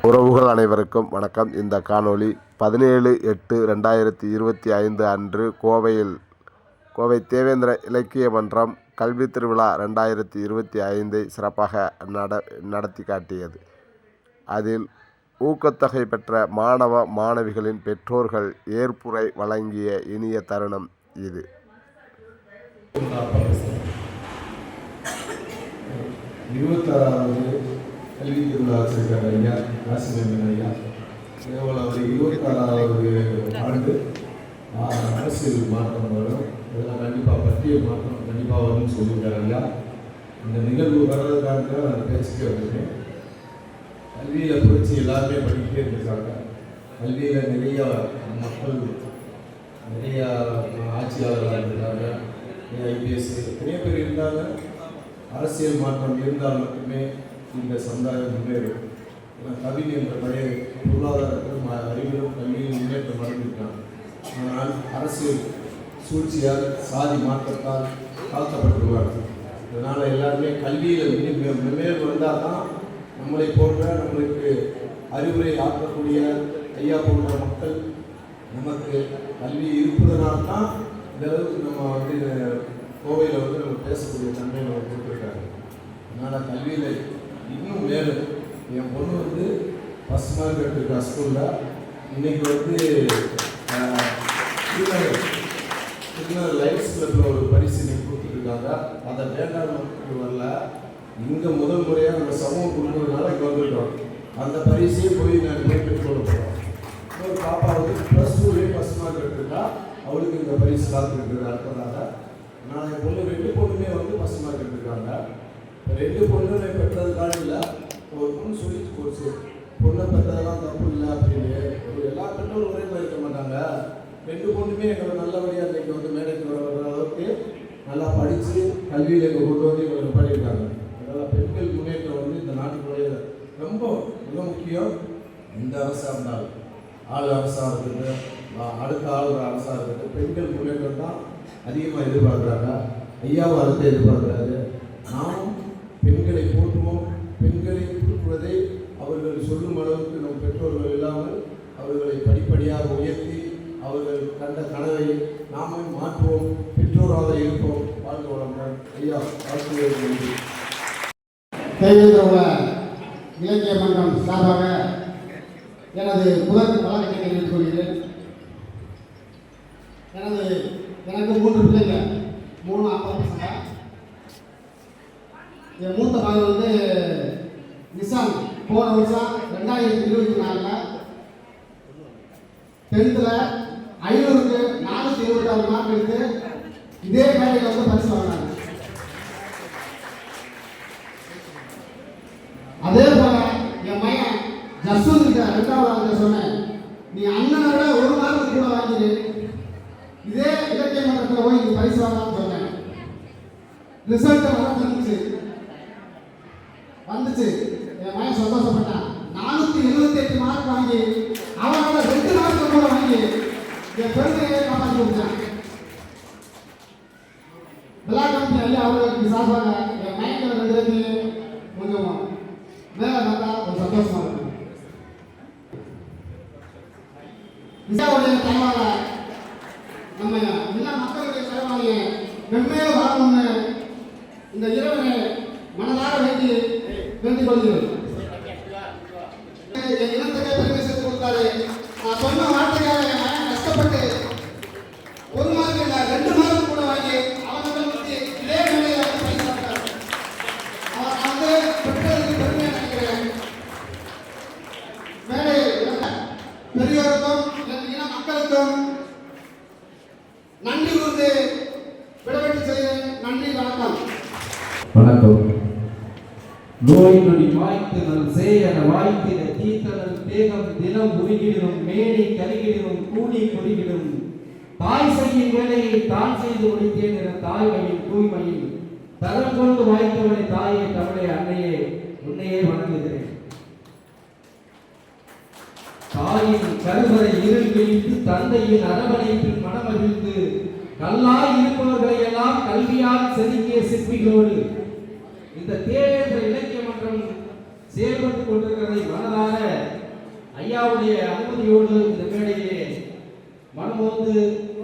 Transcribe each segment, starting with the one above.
உறவுகள் அனைவருக்கும் வணக்கம். இந்த காணொளி பதினேழு எட்டு ரெண்டாயிரத்தி இருபத்தி ஐந்து அன்று கோவையில் கோவை தேவேந்திர இலக்கிய மன்றம் கல்வி திருவிழா ரெண்டாயிரத்தி இருபத்தி ஐந்தை சிறப்பாக நட நடத்தி காட்டியது. அதில் ஊக்கத்தொகை பெற்ற மாணவ மாணவிகளின் பெற்றோர்கள் ஏற்புரை வழங்கிய இனிய தருணம் இது. இருபத்தாறாவது கல்வி திருவிழா ஐயா ராசிவேந்தன் ஐயா கேவலம் அவர் இருபத்தாறாவது ஆண்டு அரசியல் மாற்றம் வரும் இதெல்லாம் கண்டிப்பாக பற்றிய மாற்றம் கண்டிப்பாக வரும்னு சொல்லியிருக்காரு ஐயா இந்த நிகழ்வு வர்றதுக்காக நான் பேசிக்க வந்திருக்கேன் கல்வியில் புரட்சி எல்லாருமே படிக்கிட்டே இருக்காங்க. கல்வியில் நிறைய மக்கள் நிறைய ஆட்சியாளர்களாக இருந்தாங்க. ஐபிஎஸ் நிறைய பேர் இருந்தாங்க அரசியல் மாற்றம் இருந்தால் மட்டுமே இந்த சமுதாயம் முன்னேறும். ஏன்னா என்ற பழைய பொருளாதாரத்திலும் அறிவிலும் கல்வியிலும் முன்னேற்றம் அடைந்திருக்கிறான் ஆனால் அரசியல் சூழ்ச்சியால் சாதி மாற்றத்தால் தாழ்த்தப்பட்டுருவார்கள் இதனால் எல்லாருமே கல்வியில் மேல் வந்தால் தான் நம்மளை போன்ற நம்மளுக்கு அறிவுரை ஆற்றக்கூடிய ஐயா போன்ற மக்கள் நமக்கு கல்வி இருப்பதனால் தான் இந்த அளவுக்கு நம்ம வந்து கோவையில் வந்து நம்ம பேசக்கூடிய தன்மை நம்ம கொடுத்துருக்காங்க அதனால் கல்வியில் இன்னும் மேலும் என் பொண்ணு வந்து ஃபஸ்ட் மார்க் எடுத்துருக்கா ஸ்கூலில் இன்னைக்கு வந்து ஆஹ், திருநகர் திருநகர் கிளப்பில் ஒரு பரிசு இன்னைக்கு கொடுத்துருக்காங்க. அதை வேண்டாம் வரல. இங்கே முதல் முறையாக நம்ம சமூகம் கொடுக்கறதுனால இங்கே வந்துருக்கோம் அந்த பரிசையே போய் நான் போய் பெற்றுக்கொள்ள போகிறோம் இன்னொரு பாப்பா வந்து ப்ளஸ் டூலேயே ஃபஸ்ட் மார்க் எடுத்துருக்கா. அவளுக்கு இந்த பரிசு காத்திருக்குது அடுத்ததாக நான் என் பொண்ணு ரெண்டு பொண்ணுமே வந்து ஃபஸ்ட் மார்க் எடுத்திருக்காங்க இப்ப ரெண்டு பொண்ணுமே பெற்றதுக்காக இல்லை ஒரு பொண்ணு சொல்லிட்டு போச்சு. பொண்ணை பெற்றதெல்லாம் தப்பு இல்லை அப்படின்னு. ஒரு எல்லா பெண்ணும் ஒரே மாதிரி இருக்க மாட்டாங்க. ரெண்டு பொண்ணுமே எங்களை நல்லபடியாக இன்றைக்கி வந்து மேடைக்கு வர வர அளவுக்கு நல்லா படித்து கல்வியில் எங்கள் கொண்டு வந்து எங்களுக்கு பண்ணியிருக்காங்க அதனால் பெண்கள் முன்னேற்றம் வந்து இந்த நாட்டினுடைய ரொம்ப மிக முக்கியம். எந்த அரசாக இருந்தாலும் ஆள் அரசாக இருக்கட்டும் அடுத்த அடுத்த ஒரு அரசாக இருக்கட்டும் பெண்கள் முன்னேற்றம் தான் அதிகமாக எதிர்பார்க்குறாங்க. ஐயாவும் அடுத்து எதிர்பார்க்குறாரு. நானும் பெண்களை போற்றுவோம் பெண்களை தூக்குவதை அவர்கள் சொல்லும் பெற்றோர்கள் இல்லாமல் அவர்களை படிப்படியாக உயர்த்தி அவர்கள் கண்ட கனவை நாமும் மாற்றுவோம். பெற்றோராக இருப்போம். வாழ்க வளமுடன். ஐயா ஆசிரியர் நன்றி இலக்கிய மன்றம் சார்பாக எனது முதல் வழக்கத்தை தெரிவித்துக் எனது எனக்கு மூன்று பிள்ளைங்க. மூணு அப்பா பசங்க என் மூத்த மகன் வந்து நிசான். போன வருஷம் ரெண்டாயிரத்தி இருபத்தி நாலில் டென்த்தில் ஐநூறுக்கு நானூற்றி இருபத்தாறு மார்க் எடுத்து இதே மேடையில் வந்து பரிசு வாங்கினாங்க. அதே போல என் பையன் ஜஸ்வந்த் கிட்ட ரெண்டாவது சொன்னேன். நீ அண்ணனோட ஒரு மார்க் கூட வாங்கிடு. இதே இலக்கிய மன்றத்தில் போய் நீ பரிசு வாங்கலாம்னு சொன்னேன். ரிசல்ட் வர வந்துச்சு வந்துச்சு என் பையன் சந்தோஷப்பட்டான் நானூத்தி எழுபத்தி எட்டு மார்க் வாங்கி அவனோட ரெண்டு மார்க் கூட வாங்கி என் பெருமையை காப்பாற்றி கொடுத்தான் விழா கமிட்டி ஐயா அவர்களுக்கு சார்பாக என் மயக்கிற ரெண்டு கொஞ்சம். மேலே வந்தா ஒரு சந்தோஷமா இருக்கும் நம்ம எல்லா மக்களுடைய தலைவாக மென்மேலும் வரணும்னு இந்த இரவனை மனதார வேண்டி வேண்டிக் கொள்கிறேன் என் இனத்துக்கே பெருமை சேர்த்து கொடுத்தாரு நான் சொன்ன வார்த்தைக்காக என் மகன் கஷ்டப்பட்டு ஒரு மார்க் இல்ல ரெண்டு மார்க் கூட வாங்கி அவர்கள் வந்து இதே நிலையில வந்து பரிசு வாங்கினார். அவர் நான் வந்து பெற்றோருக்கு பெருமையா நினைக்கிறேன் மேலே இருந்த பெரியோருக்கும் என் இன மக்களுக்கும் நன்றி கூர்ந்து விடைபெற்று செய்கிறேன் நன்றி வணக்கம் வணக்கம் நோய் நொடி வாய்த்து நல் சேயன வாய்த்திட தீத்தனல் தேகம் தினம் உருகிடும் மேனி கருகிடும் கூடி குறுகிடும். தாய் செய்யும் வேலையை தான் செய்து முடித்தேன் என தாய்மையின் தூய்மையில் தரம் கொண்டு வாய்த்தவனை தாயே தமிழே அன்னையே உன்னையே வணங்குகிறேன். தாயின் கருவறை இருள் விழித்து தந்தையின் அரவணைப்பில் மனமகிழ்ந்து கல்லாய் இருப்பவர்களை எல்லாம் கல்வியால் செதுக்கிய சிற்பிகளோடு இந்த தேவேந்திர இலக்கிய இயக்கமாய் செயல்பட்டுக் கொண்டிருக்கிறதை மனதார ஐயாவுடைய அனுமதியோடு இந்த மேடையிலே மனமோந்து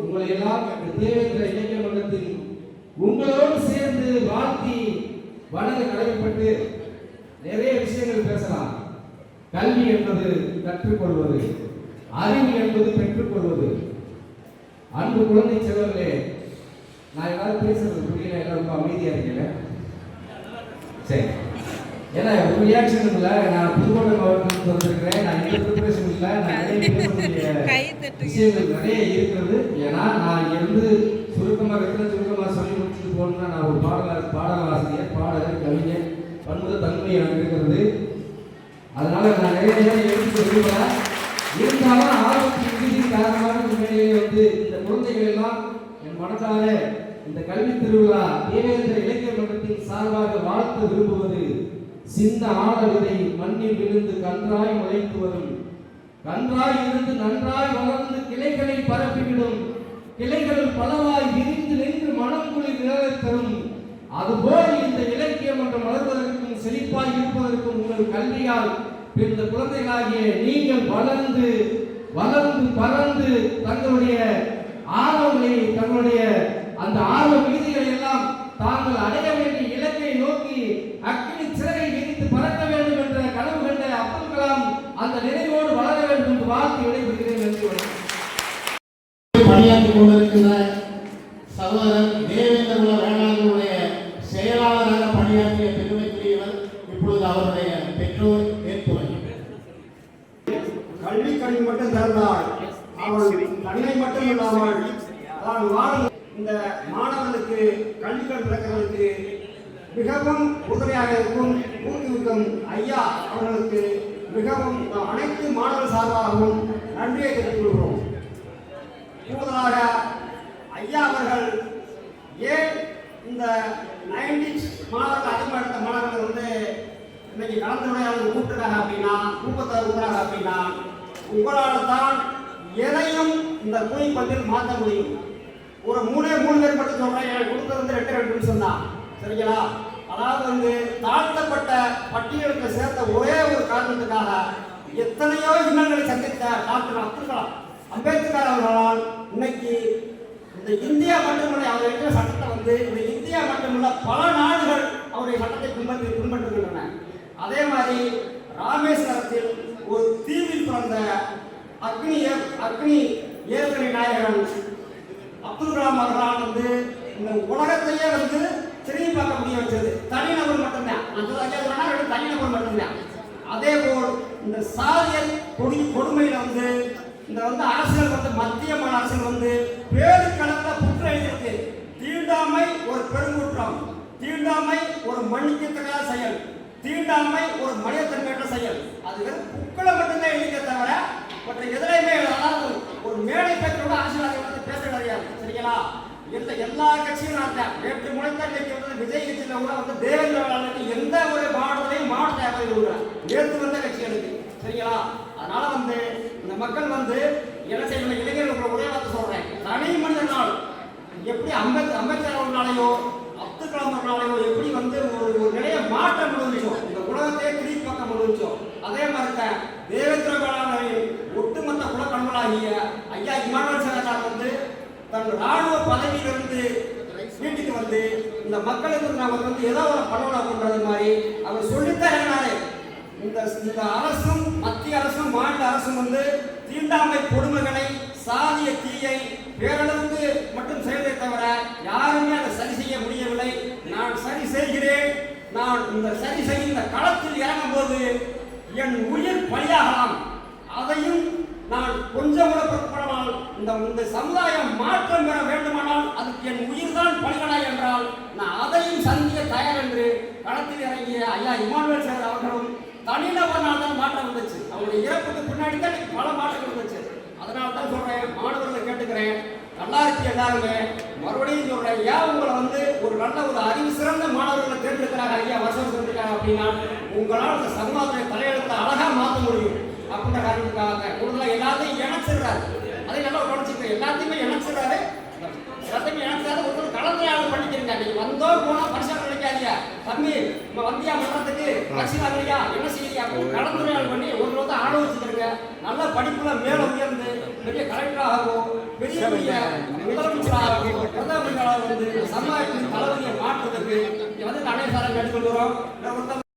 உங்களை எல்லாம் தேவேந்திர இலக்கிய மன்றத்தில் உங்களோடு சேர்ந்து வாழ்த்தி வணங்க கடமைப்பட்டு நிறைய விஷயங்கள் பேசலாம். கல்வி என்பது கற்றுக்கொள்வது அறிவு என்பது பெற்றுக்கொள்வது. அன்பு குழந்தை செல்வர்களே நான் எல்லாரும் பேசுறது புரியல எல்லாரும் ரொம்ப இருக்கல சரி. ஏன்னா ஒரு ரியாக்ஷன் இல்லை நான் புதுக்கோட்டை மாவட்டத்துக்கு வந்திருக்கிறேன். நான் எந்த ப்ரிப்பரேஷன் இல்லை நான் விஷயங்கள் நிறைய இருக்கிறது. ஏன்னா நான் இருந்து சுருக்கமாக இருக்கிற சுருக்கமாக சொல்லி முடிச்சுட்டு போகணும்னா நான் ஒரு பாடல பாடலாசிரியர் பாடகர் கவிஞர் பண்பு தன்மை எனக்கு இருக்கிறது. அதனால நான் நிறைய நேரம் எடுத்து விரும்புகிறேன் இருந்தாலும் ஆர்வத்தின் மிகுதியின் காரணமாக இந்த வந்து இந்த குழந்தைகள் எல்லாம் என் மனதார இந்த கல்வி திருவிழா தேவேந்திர இலக்கிய மன்றத்தின் சார்பாக வாழ்த்து விரும்புவது சின்ன ஆட விதை மண்ணில் விழுந்து கன்றாய் முளைத்து வரும் கன்றாய் இருந்து நன்றாய் வளர்ந்து கிளைகளை பரப்பிவிடும் கிளைகள் பலவாய் விரிந்து நின்று மனம் குளிர் நிழலைத் தரும். அதுபோல் இந்த இலக்கியம் என்று வளர்வதற்கும் செழிப்பாய் இருப்பதற்கும் உங்கள் கல்வியால் பிறந்த குழந்தைகளாகிய நீங்கள் வளர்ந்து வளர்ந்து பறந்து தங்களுடைய ஆர்வங்களை தங்களுடைய அந்த ஆர்வ விகுதிகளை எல்லாம் தாங்கள் அடைய வேண்டிய இலக்கை நோக்கி அக்கினி சிறகை விரித்து பறக்க வேண்டும் என்ற கனவு கண்ட அப்துல் கலாம் அந்த நினைவோடு வளர வேண்டும் என்று வாழ்த்து விடைபெறுகிறேன் நன்றி வணக்கம் பணியாற்றிக் கொண்டிருக்கின்ற சகோதரர் தேவேந்திரகுல வேளாண்மையுடைய செயலாளராக பெருமைக்குரியவர் இப்பொழுது அவருடைய பெற்றோர் ஏற்புரை கல்வி கல்வி மட்டும் தந்தால் அவள் தன்னை மட்டும் இல்லாமல் தான் வாழும். இந்த மாணவர்களுக்கு கல்விகள் பிறக்கிறதுக்கு மிகவும் உதவியாக இருக்கும் ஊக்குவிக்கும் ஐயா அவர்களுக்கு மிகவும் அனைத்து மாணவர் சார்பாகவும் நன்றியை தெரிவித்துக் கொள்கிறோம். கூடுதலாக ஐயா அவர்கள் ஏன் இந்த நைன்டிஸ் மாணவர்கள் அதிகமாக எடுத்த மாணவர்கள் வந்து இன்னைக்கு கலந்துரையாடல் கூப்பிட்டுருக்காங்க அப்படின்னா ஊக்கத்தை கூப்பிட்றாங்க அப்படின்னா உங்களால் தான் எதையும் இந்த குழிப்பந்தில் மாற்ற முடியும். ஒரு மூணே மூணு பேர் மட்டும் சொல்கிறேன் எனக்கு கொடுத்தது வந்து ரெண்டு ரெண்டு நிமிஷம் தான். சரிங்களா? அதாவது வந்து தாழ்த்தப்பட்ட பட்டியலுக்கு சேர்த்த ஒரே ஒரு காரணத்துக்காக எத்தனையோ இன்னல்களை சந்தித்த டாக்டர் அப்துல் கலாம் அம்பேத்கர் அவர்களால் இன்னைக்கு இந்த இந்தியா மட்டுமல்ல அவர் இருக்கிற சட்டத்தை வந்து இந்த இந்தியா மட்டுமல்ல பல குடும்பத்தை பின்பற்றுகின்றன அதே மாதிரி ராமேஸ்வரத்தில் ஒரு தீவில் பிறந்த அக்னி அக்னி ஏற்கனவே நாயகன் அப்துல் கலாம் அவர்களால் வந்து இந்த உலகத்தையே வந்து திரும்பி பார்க்க முடிய வச்சது. தனிநபர் மட்டும்தான். அந்த ரெண்டு தனிநபர் மட்டும்தான். அதே போல் இந்த சாதியல் கொடி கொடுமையில் வந்து இந்த வந்து அரசியல் வந்து மத்திய மாநில அரசியல் வந்து பேரு கணக்கில் குற்றம் எழுதியிருக்கு தீண்டாமை ஒரு பெருங்குற்றம். தீண்டாமை ஒரு மன்னிக்கத்தக்க செயல். தீண்டாமை ஒரு மனிதத்தன்மையற்ற செயல். அது வெறும் புக்களை மட்டும்தான் எழுதிக்க தவிர மற்ற எதிரையுமே அதாவது ஒரு மேடை பேச்சோட அரசியல்வாதி வந்து பேச கிடையாது. சரிங்களா? இந்த எல்லா கட்சியும் நான் நேற்று முளைத்த இன்னைக்கு வந்து விஜய் கட்சியில் கூட வந்து தேவேந்திர எந்த ஒரு மாவட்டத்திலையும் மாவட்ட வியாபாரி கொடுக்குறாங்க நேற்று வந்த கட்சிகளுக்கு சரிங்களா? அதனால வந்து இந்த மக்கள் வந்து என்ன செய்யணும்? இளைஞர்களுக்கு ஒரே வார்த்தை சொல்றேன். தனி மனித நாள் எப்படி அம்பேத் அம்பேத்கர் அவர்களாலேயோ அப்துல் கலாம் எப்படி வந்து ஒரு ஒரு நிறைய மாற்றம் முடிஞ்சோம் இந்த உலகத்தையே திருப்பி பக்கம் முடிஞ்சோம் அதே மாதிரி தான் தேவேந்திர வேளாண்மையின் ஒட்டுமொத்த குலக்கண்மலாகிய ஐயா இமானுவல் சேகர் வந்து தன் ராணுவ பதவியிலிருந்து வீட்டுக்கு வந்து இந்த மக்களுக்கு நாம வந்து ஏதோ ஒரு பணம் பண்றது மாதிரி அவர் சொல்லித்தான் இறங்கினாரு இந்த இந்த அரசும் மத்திய அரசும் மாநில அரசும் வந்து தீண்டாமை கொடுமைகளை சாதிய தீயை பேரளவுக்கு மட்டும் செய்ததை தவிர யாருமே அதை சரி செய்ய முடியவில்லை. நான் சரி செய்கிறேன். நான் இந்த சரி செய்கின்ற களத்தில் இறங்கும் போது என் உயிர் பலியாகலாம். அதையும் நான் கொஞ்சம் கூட பொருட்படாமல் இந்த இந்த சமுதாயம் மாற்றம் பெற வேண்டுமானால் அதுக்கு என் உயிர் தான் பலிகடா என்றால் நான் அதையும் சந்திக்க தயார் என்று களத்தில் இறங்கிய ஐயா இமானுவேல் சேர் அவர்களும் தனிநபர்னால் தான் மாற்றம் வந்துச்சு. அவருடைய இறப்புக்கு பின்னாடி தான் பல மாற்றங்கள் வந்துச்சு. அதனால தான் சொல்றேன் நல்லா இருக்கு எல்லாருமே. மறுபடியும் சொல்றேன் ஏன் உங்களை வந்து ஒரு நல்ல ஒரு அறிவு சிறந்த மாணவர்களை தேர்ந்தெடுக்கிறாங்க ஐயா? வருஷம் சொல்லிருக்காங்க அப்படின்னா உங்களால் அந்த சமுதாயத்தை தலையெழுத்தை அழகா மாற்ற முடியும். அப்படின்ற காரணத்துக்காக கூடுதலாக எல்லாத்தையும் இணைச்சிடுறாரு. அதை நல்லா கவனிச்சுக்க எல்லாத்தையுமே இணைச்சிடுறாரு. எல்லாத்தையுமே இணைச்சாரு ஒரு கலந்துரையாடல் பண்ணிக்கிறீங்க. நீங்க வந்தோ போனா பரிசா நினைக்காதீங்க தம்பி நம்ம வந்தியா மன்றத்துக்கு பரிசு என்ன செய்யறியா கலந்துரையாடல் பண்ணி ஒரு வந்து ஆலோசிச்சிருங்க. நல்ல படிப்புல மேல உயர்ந்து பெரிய கலெக்டராகவும் பெரிய பெரிய முதலமைச்சராகவும் பிரதமர்களாக வந்து சமுதாயத்தின் மாற்றுறதுக்கு இங்க வந்து கணேசாரம் சொல்லுறோம் நம்ம